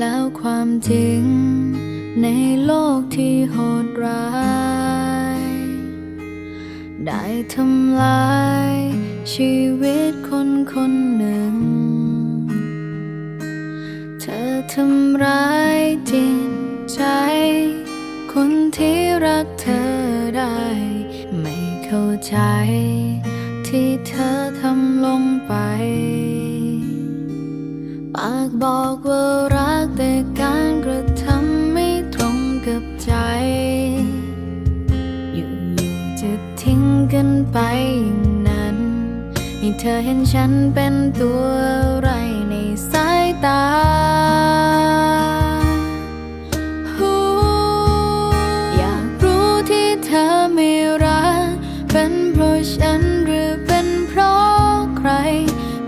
แล้วความจริง ในโลกที่โหดร้าย ได้ทำลาย ชีวิตคนคนหนึ่ง เธอทำร้ายจิตใจ คนที่รักเธอได้ ไม่เข้าใจ ที่เธอทำลงไป ปากบอกว่า กันไปอย่างนั้น ให้เธอเห็นฉันเป็นตัวไรในสายตาอยากรู้ที่เธอไม่รัก เป็นเพราะฉันหรือเป็นเพราะใคร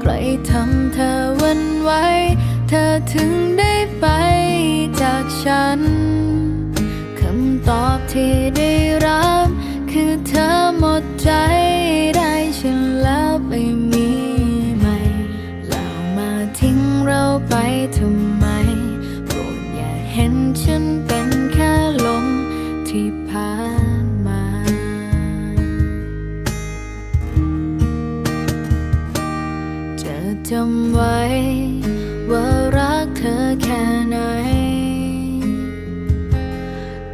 ใครทำเธอวันไหวเธอถึงได้ไปจากฉัน คำตอบที่ได้รับ จำไว้ ว่ารักเธอแค่ไหน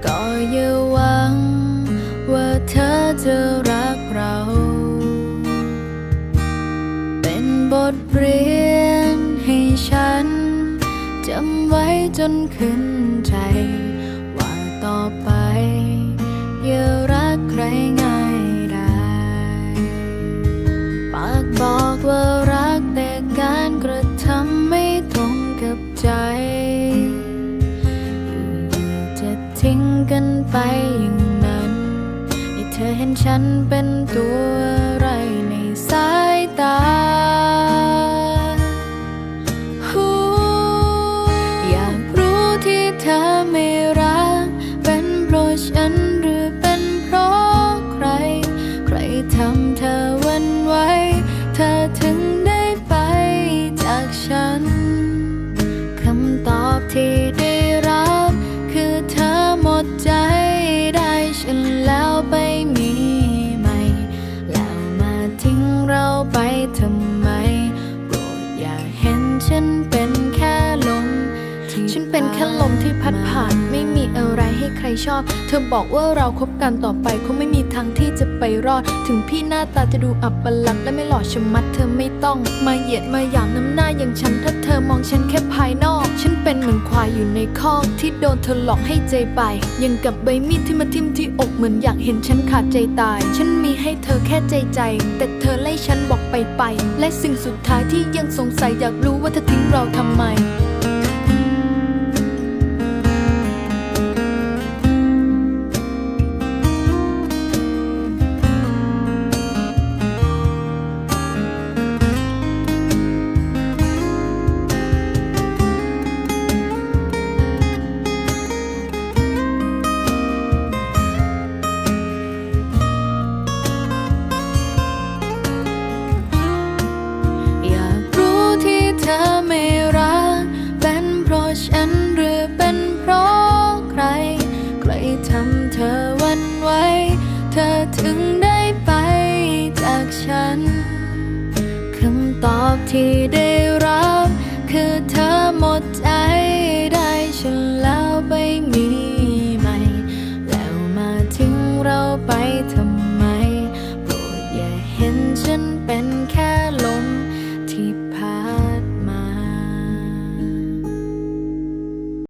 ก็อย่าหวัง ว่าเธอจะรักเรา เป็นบทเรียนให้ฉันจำไว้จนขึ้นใจ เห็นฉันเป็นตัว ฉันเป็นแค่ลมที่พัดผ่าน ไม่มีอะไรให้ใครชอบ เธอบอกว่าเราคบกันต่อไปคงไม่มีทางที่จะไปรอด ถึงพี่หน้าตาจะดูอับปลักและไม่หล่อชะมัดเธอไม่ต้อง มาเหยียดมาหยามน้ำหน้าอย่างฉันถ้าเธอมองฉันแค่ภายนอก ฉันเป็นเหมือนควายอยู่ในคอกที่โดนเธอหลอกให้ใจไป ยังกับใบมีดที่มาทิ่มที่อกเหมือนอยากเห็นฉันขาดใจตาย ฉันมีให้เธอแค่ใจใจ แต่เธอไล่ฉันบอกไปไป และสิ่งสุดท้ายที่ยังสงสัยอยากรู้ว่าเธอทิ้งเราทำไม ที่ได้รับ คือเธอหมดใจได้ฉันแล้วไปมีใหม่ แล้วมาทิ้งเราไปทำไมโปรดอย่าเห็นฉันเป็น